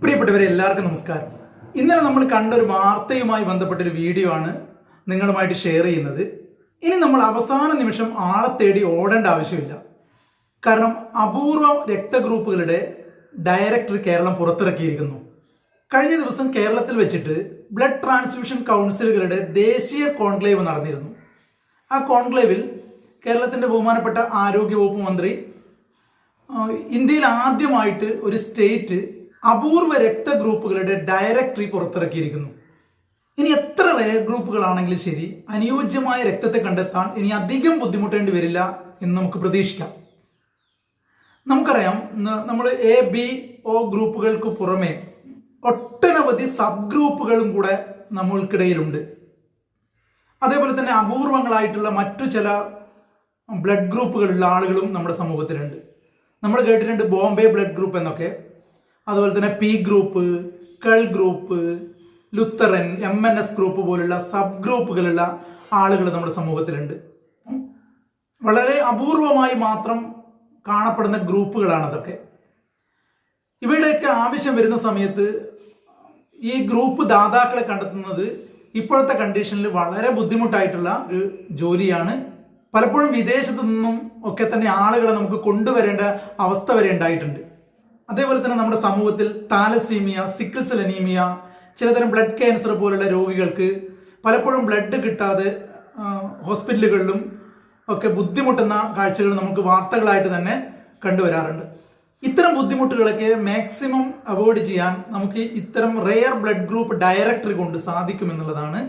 പ്രിയപ്പെട്ടവരെ എല്ലാവർക്കും നമസ്കാരം. ഇന്നലെ നമ്മൾ കണ്ട ഒരു വാർത്തയുമായി ബന്ധപ്പെട്ട ഒരു വീഡിയോ ആണ് നിങ്ങളുമായിട്ട് ഷെയർ ചെയ്യുന്നത്. ഇനി നമ്മൾ അവസാന നിമിഷം ആളെ തേടി ഓടേണ്ട ആവശ്യമില്ല. കാരണം അപൂർവ രക്തഗ്രൂപ്പുകളുടെ ഡയറക്ടർ കേരളം പുറത്തിറക്കിയിരിക്കുന്നു. കഴിഞ്ഞ ദിവസം കേരളത്തിൽ വെച്ചിട്ട് ബ്ലഡ് ട്രാൻസ്ഫ്യൂഷൻ കൗൺസിലുകളുടെ ദേശീയ കോൺക്ലേവ് നടന്നിരുന്നു. ആ കോൺക്ലേവിൽ കേരളത്തിന്റെ ബഹുമാനപ്പെട്ട ആരോഗ്യവകുപ്പ് മന്ത്രി ഇന്ത്യയിൽ ആദ്യമായിട്ട് ഒരു സ്റ്റേറ്റ് അപൂർവ രക്തഗ്രൂപ്പുകളുടെ ഡയറക്ടറി പുറത്തിറക്കിയിരിക്കുന്നു. ഇനി എത്ര റയർ ഗ്രൂപ്പുകളാണെങ്കിലും ശരി അനുയോജ്യമായ രക്തത്തെ കണ്ടെത്താൻ ഇനി അധികം ബുദ്ധിമുട്ടേണ്ടി വരില്ല എന്ന് നമുക്ക് പ്രതീക്ഷിക്കാം. നമുക്കറിയാം നമ്മൾ എ ബി ഒ ഗ്രൂപ്പുകൾക്ക് പുറമെ ഒട്ടനവധി സബ് ഗ്രൂപ്പുകളും കൂടെ നമ്മൾക്കിടയിലുണ്ട്. അതേപോലെ തന്നെ അപൂർവങ്ങളായിട്ടുള്ള മറ്റു ചില ബ്ലഡ് ഗ്രൂപ്പുകളുള്ള ആളുകളും നമ്മുടെ സമൂഹത്തിലുണ്ട്. നമ്മൾ കേട്ടിട്ടുണ്ട് ബോംബെ ബ്ലഡ് ഗ്രൂപ്പ് എന്നൊക്കെ. അതുപോലെ തന്നെ പി ഗ്രൂപ്പ് കൾ group Lutheran M N S group പോലുള്ള സബ് ഗ്രൂപ്പുകളുള്ള ആളുകൾ നമ്മുടെ സമൂഹത്തിലുണ്ട്. വളരെ അപൂർവമായി മാത്രം കാണപ്പെടുന്ന ഗ്രൂപ്പുകളാണ് അതൊക്കെ. ഇവയുടെയൊക്കെ ആവശ്യം വരുന്ന സമയത്ത് ഈ ഗ്രൂപ്പ് ദാതാക്കളെ കണ്ടെത്തുന്നത് ഇപ്പോഴത്തെ കണ്ടീഷനിൽ വളരെ ബുദ്ധിമുട്ടായിട്ടുള്ള ഒരു ജോലിയാണ്. പലപ്പോഴും വിദേശത്തു നിന്നും ഒക്കെ തന്നെ ആളുകളെ നമുക്ക് കൊണ്ടുവരേണ്ട അവസ്ഥ വരെ ഉണ്ടായിട്ടുണ്ട്. അതേപോലെ തന്നെ നമ്മുടെ സമൂഹത്തിൽ താലസീമിയ സിക്കിൾസൽ അനീമിയ ചിലതരം ബ്ലഡ് ക്യാൻസർ പോലുള്ള രോഗികൾക്ക് പലപ്പോഴും ബ്ലഡ് കിട്ടാതെ ഹോസ്പിറ്റലുകളിലും ഒക്കെ ബുദ്ധിമുട്ടുന്ന കാഴ്ചകൾ നമുക്ക് വാർത്തകളായിട്ട് തന്നെ കണ്ടുവരാറുണ്ട്. ഇത്തരം ബുദ്ധിമുട്ടുകളൊക്കെ മാക്സിമം അവോയ്ഡ് ചെയ്യാൻ നമുക്ക് ഇത്തരം റെയർ ബ്ലഡ് ഗ്രൂപ്പ് ഡയറക്ടറി കൊണ്ട് സാധിക്കുമെന്നുള്ളതാണ്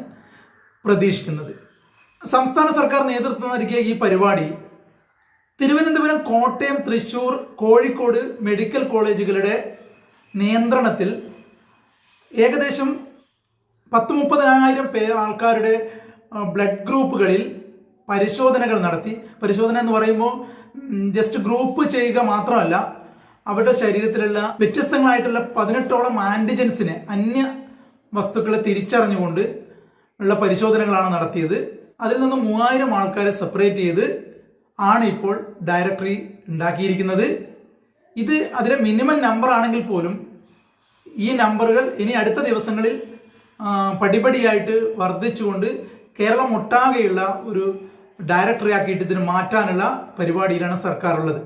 പ്രതീക്ഷിക്കുന്നത്. സംസ്ഥാന സർക്കാർ നേതൃത്വം നൽകിയ ഈ പരിപാടി തിരുവനന്തപുരം കോട്ടയം തൃശൂർ കോഴിക്കോട് മെഡിക്കൽ കോളേജുകളുടെ നിയന്ത്രണത്തിൽ ഏകദേശം പത്ത് മുപ്പതിനായിരം പേ ആൾക്കാരുടെ ബ്ലഡ് ഗ്രൂപ്പുകളിൽ പരിശോധനകൾ നടത്തി. പരിശോധന എന്ന് പറയുമ്പോൾ ജസ്റ്റ് ഗ്രൂപ്പ് ചെയ്യുക മാത്രമല്ല അവരുടെ ശരീരത്തിലുള്ള വ്യത്യസ്തങ്ങളായിട്ടുള്ള പതിനെട്ടോളം ആന്റിജൻസിനെ അന്യ വസ്തുക്കളെ തിരിച്ചറിഞ്ഞുകൊണ്ട് ഉള്ള പരിശോധനകളാണ് നടത്തിയത്. അതിൽ നിന്ന് മൂവായിരം ആൾക്കാരെ സെപ്പറേറ്റ് ചെയ്ത് ആണ് ഇപ്പോൾ ഡയറക്ടറി ഉണ്ടാക്കിയിരിക്കുന്നത്. ഇത് അതിലെ മിനിമം നമ്പർ ആണെങ്കിൽ പോലും ഈ നമ്പറുകൾ ഇനി അടുത്ത ദിവസങ്ങളിൽ പടിപടിയായിട്ട് വർദ്ധിച്ചുകൊണ്ട് കേരളം ഒട്ടാകെയുള്ള ഒരു ഡയറക്ടറി ആക്കിയിട്ട് ഇതിന് മാറ്റാനുള്ള പരിപാടിയിലാണ് സർക്കാർ ഉള്ളത്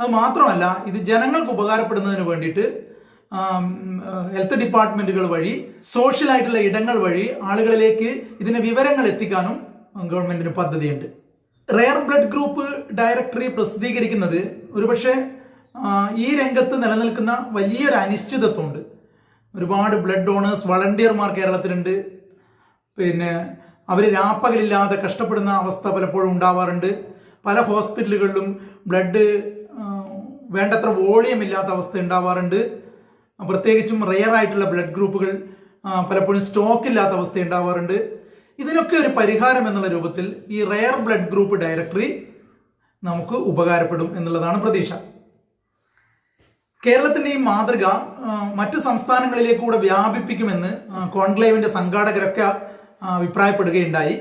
അത് മാത്രമല്ല ഇത് ജനങ്ങൾക്ക് ഉപകാരപ്പെടുന്നതിന് വേണ്ടിയിട്ട് ഹെൽത്ത് ഡിപ്പാർട്ട്മെന്റുകൾ വഴി സോഷ്യലായിട്ടുള്ള ഇടങ്ങൾ വഴി ആളുകളിലേക്ക് ഇതിന്റെ വിവരങ്ങൾ എത്തിക്കാനും ഗവൺമെന്റിന് പദ്ധതിയുണ്ട്. റെയർ ബ്ലഡ് ഗ്രൂപ്പ് ഡയറക്ടറി പ്രസിദ്ധീകരിക്കുന്നത് ഒരുപക്ഷെ ഈ രംഗത്ത് നിലനിൽക്കുന്ന വലിയൊരു അനിശ്ചിതത്വമുണ്ട്. ഒരുപാട് ബ്ലഡ് ഡോണേഴ്സ് വളണ്ടിയർമാർ കേരളത്തിലുണ്ട്. പിന്നെ അവർ രാപ്പകലില്ലാതെ കഷ്ടപ്പെടുന്ന അവസ്ഥ പലപ്പോഴും ഉണ്ടാവാറുണ്ട്. പല ഹോസ്പിറ്റലുകളിലും ബ്ലഡ് വേണ്ടത്ര വോളിയം ഇല്ലാത്ത അവസ്ഥ ഉണ്ടാവാറുണ്ട്. പ്രത്യേകിച്ചും റെയർ ആയിട്ടുള്ള ബ്ലഡ് ഗ്രൂപ്പുകൾ പലപ്പോഴും സ്റ്റോക്ക് ഇല്ലാത്ത അവസ്ഥ ഉണ്ടാവാറുണ്ട്. ഇതിനൊക്കെ ഒരു പരിഹാരം എന്നുള്ള രൂപത്തിൽ ഈ റെയർ ബ്ലഡ് ഗ്രൂപ്പ് ഡയറക്ടറി നമുക്ക് ഉപകാരപ്പെടും എന്നുള്ളതാണ് പ്രതീക്ഷ. കേരളത്തിന്റെ ഈ മാതൃക മറ്റു സംസ്ഥാനങ്ങളിലേക്കൂടെ വ്യാപിപ്പിക്കുമെന്ന് കോൺക്ലേവിന്റെ സംഘാടകരൊക്കെ അഭിപ്രായപ്പെടുകയുണ്ടായി.